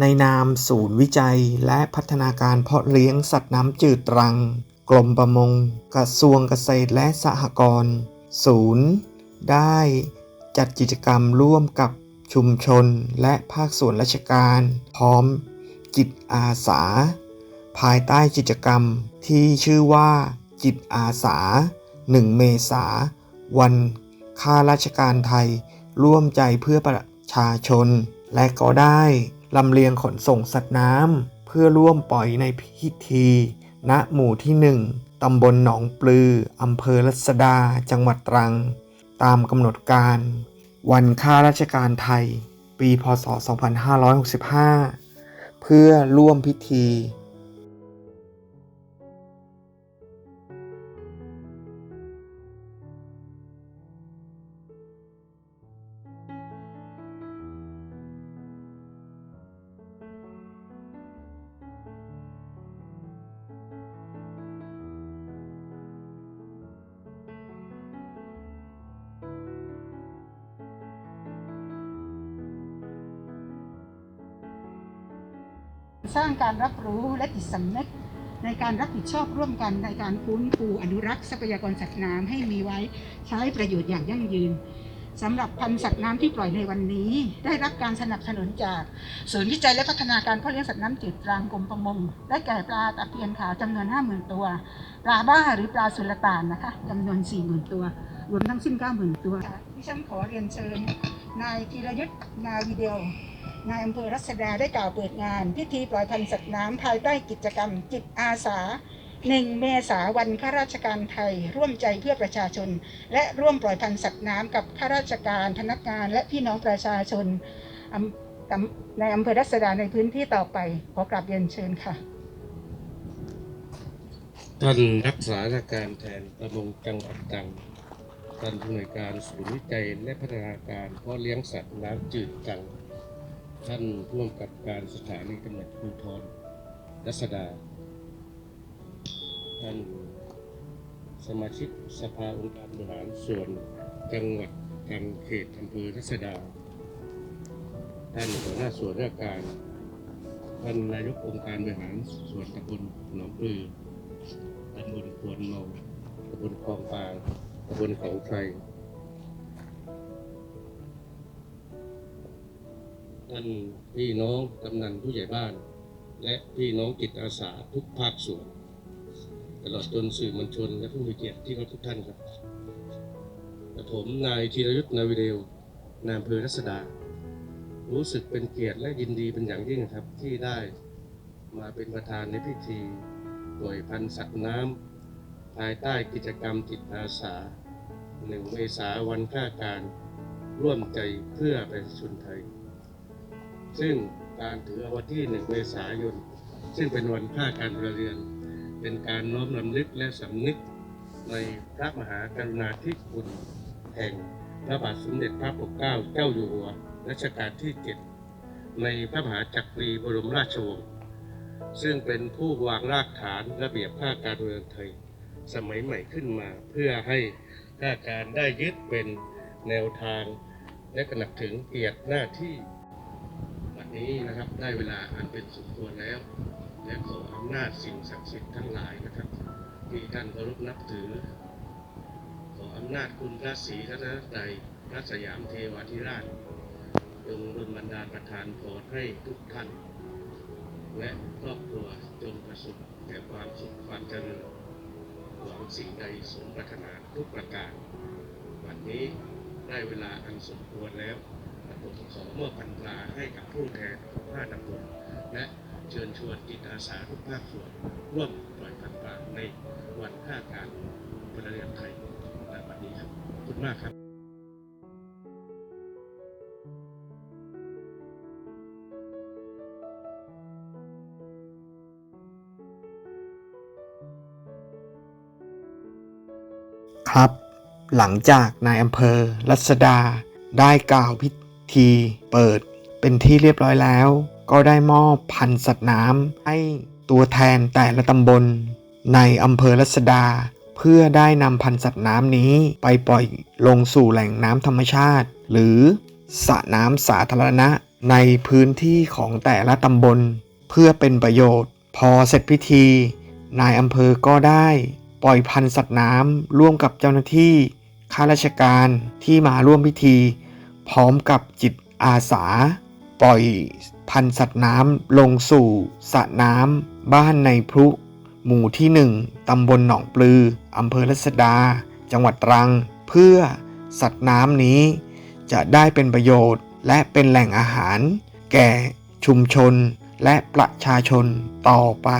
ในนามศูนย์วิจัยและพัฒนาการเพาะเลี้ยงสัตว์น้ำจืดตรัง กรมประมง กระทรวงเกษตรและสหกรณ์ศูนย์ได้จัดกิจกรรมร่วมกับชุมชนและภาคส่วนราชการ พร้อมจิตอาสา ภายใต้กิจกรรมที่ชื่อว่าจิตอาสา 1 เมษา วันข้าราชการไทย ร่วมใจเพื่อประชาชน และก็ได้ ลำเลียงขนส่งสัตว์น้ำเพื่อร่วมปล่อยในพิธี ณหมู่ที่ 1 ตำบลหนองปลือ อำเภอรัศดา จังหวัดตรัง ตามกำหนดการ วันข้าราชการไทย ปี พศ 2565 เพื่อร่วมพิธี สร้างการรับรู้และจิตสำนึกในการรับผิดชอบร่วมกันในการฟื้นฟูอนุรักษ์ทรัพยากรสัตว์น้ำให้มีไว้ใช้ประโยชน์อย่างยั่งยืนสำหรับพันธุ์สัตว์น้ำที่ปล่อยในวันนี้ ได้รับการสนับสนุนจากศูนย์วิจัยและพัฒนาการพ่อเลี้ยงสัตว์น้ำจืดตรังกรมประมงได้แก่ปลาตะเพียนขาวจำนวน 50,000 ตัว ปลาบ้าหรือปลาสุลต่านนะคะจำนวน 40,000 ตัว รวมทั้งสิ้น 90,000 ตัวที่ฉันขอเรียนเชิญ นายธีรยุทธ์นาวีเดียวนายอำเภอรัศดาได้กล่าวเปิดงาน พิธีปล่อยพันธุ์สัตว์น้ำภายใต้กิจกรรม จิตอาสา 1 เมษาวันข้าราชการไทย ร่วมใจเพื่อประชาชน และร่วมปล่อยพันธุ์สัตว์น้ำกับข้าราชการพนักงานและพี่น้องประชาชนในอำเภอรัศดาในพื้นที่ต่อไป ขอกราบเรียนเชิญค่ะท่านรักษาราชการแทนประมงจังหวัดตรัง ท่านผู้อำนวยการศูนย์วิจัยและพัฒนาการเพาะเลี้ยงสัตว์น้ำจืดตรัง ท่านร่วมกับการสถานีตำรวจภูธรรัศดา ท่านสมาชิกสภาองค์การบริหารส่วนจังหวัดตรังเขตอำเภอรัศดา ท่านหัวหน้าส่วนราชการ ท่านนายกองค์การบริหารส่วนตำบลหนองปลือตำบลควนเมาตำบลคลองปาง บลเขาไทรท่านพี่น้องกำนันผู้ใหญ่บ้าน และพี่น้องจิตอาสาทุกภาคส่วน ตลอดจนสื่อมวลชนและผู้มีเกียรติที่เคารพทุกท่านครับกระผมนายธีรยุทธ์นาวิเดลนายอำเภอรัศดา รู้สึกเป็นเกียรติและยินดีเป็นอย่างยิ่งครับที่ได้มาเป็นประธานในพิธีปล่อยพันธุ์สัตว์น้ำ ภายใต้กิจกรรมจิตอาสาหนึ่งเมษาวันข้าการร่วมใจเพื่อประชาชนไทย ซึ่งการถือวันที่หนึ่งเมษายน ซึ่งเป็นวันข้าการพลเรือน เป็นการน้อมรำลึกและสำนึกในพระมหากรุณาธิคุณแห่งพระบาทสมเด็จพระปกเกล้าเจ้าอยู่หัวรัชกาลที่เจ็ดในพระมหาจักรีบรมราชวงศ์ซึ่งเป็นผู้วางรากฐานระเบียบข้าการเมืองไทย สมัยใหม่ขึ้นมา เพื่อให้ข้าการได้ยึดเป็นแนวทาง และกระหนักถึงเกียรติหน้าที่วันนี้นะครับได้เวลาอันเป็นสมควรแล้ว และขออำนาจสิ่งศักดิ์สิทธิ์ทั้งหลายนะครับที่ท่านเคารพนับถือ ขออำนาจคุณพระศรีรัตนตรัยพระสยามเทวาธิราชจงดลบันดาลประทานพรให้ทุกท่าน และครอบครัวจงประสบแต่ความสุขความเจริญ หวังสิ่งใดสมปรารถนาทุกประการ วันนี้ได้เวลาอันสมควรแล้วผมขอมอบพันตราให้กับผู้แทนของห้าตำบลและเชิญชวนจิตอาสาทุกภาคส่วนร่วมปล่อยพันตราในวันข้าการพลเรือนไทยในวันนี้ครับขอบคุณมากครับ ครับ หลังจากนายอำเภอรัศดา ได้กล่าวพิธีเปิดเป็นที่เรียบร้อยแล้ว ก็ได้มอบพันสัตว์น้ำให้ตัวแทนแต่ละตำบล ในอำเภอรัศดา เพื่อได้นำพันสัตว์น้ำนี้ไปปล่อยลงสู่แหล่งน้ำธรรมชาติ หรือสระน้ำสาธารณะในพื้นที่ของแต่ละตำบล เพื่อเป็นประโยชน์ พอเสร็จพิธี นายอำเภอก็ได้ ปล่อยพันธุ์สัตว์น้ำร่วมกับเจ้าหน้าที่ข้าราชการที่มาร่วมพิธี พร้อมกับจิตอาสา ปล่อยพันธุ์สัตว์น้ำลงสู่สระน้ำบ้านในพรุหมู่ที่ 1 ตำบลหนองปลือ อำเภอรัศดา จังหวัดตรัง เพื่อสัตว์น้ำนี้ จะได้เป็นประโยชน์ และเป็นแหล่งอาหาร แก่ชุมชนและประชาชนต่อไป